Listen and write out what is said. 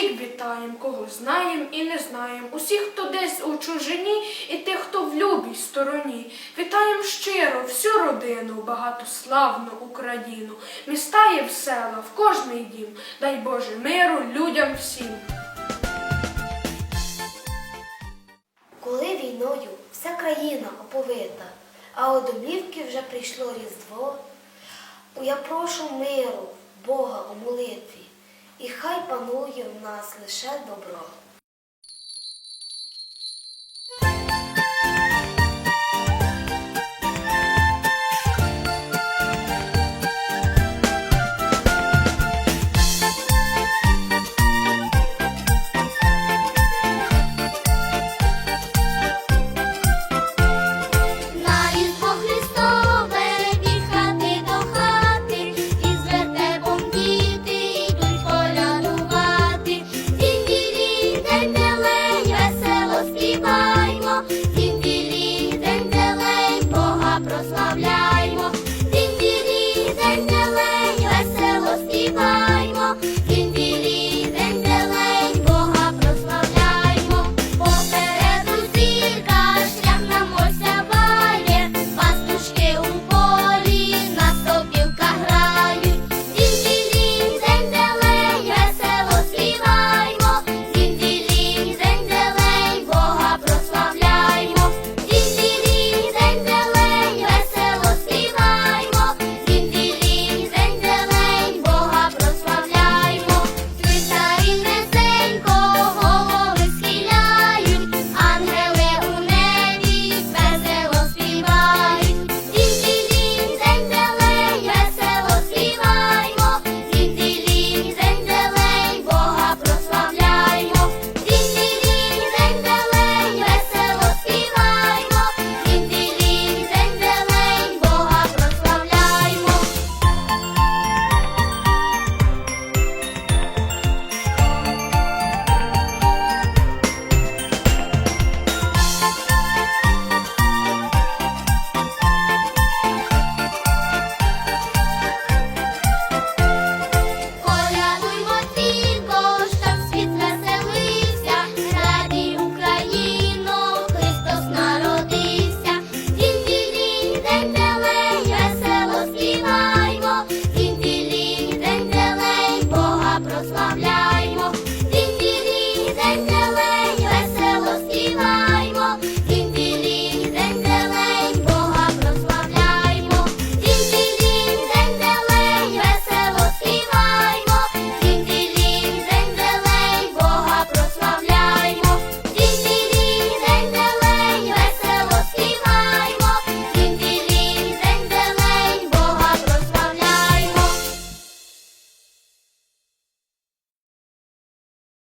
Усіх вітаєм, кого знаєм і не знаєм, усіх, хто десь у чужині, і тих, хто в любій стороні. Вітаєм щиро всю родину, багатославну Україну, міста і в села, в кожний дім. Дай Боже миру людям всім. Коли війною вся країна оповита, а у домівки вже прийшло Різдво, я прошу миру Бога і хай панує в нас лише добро.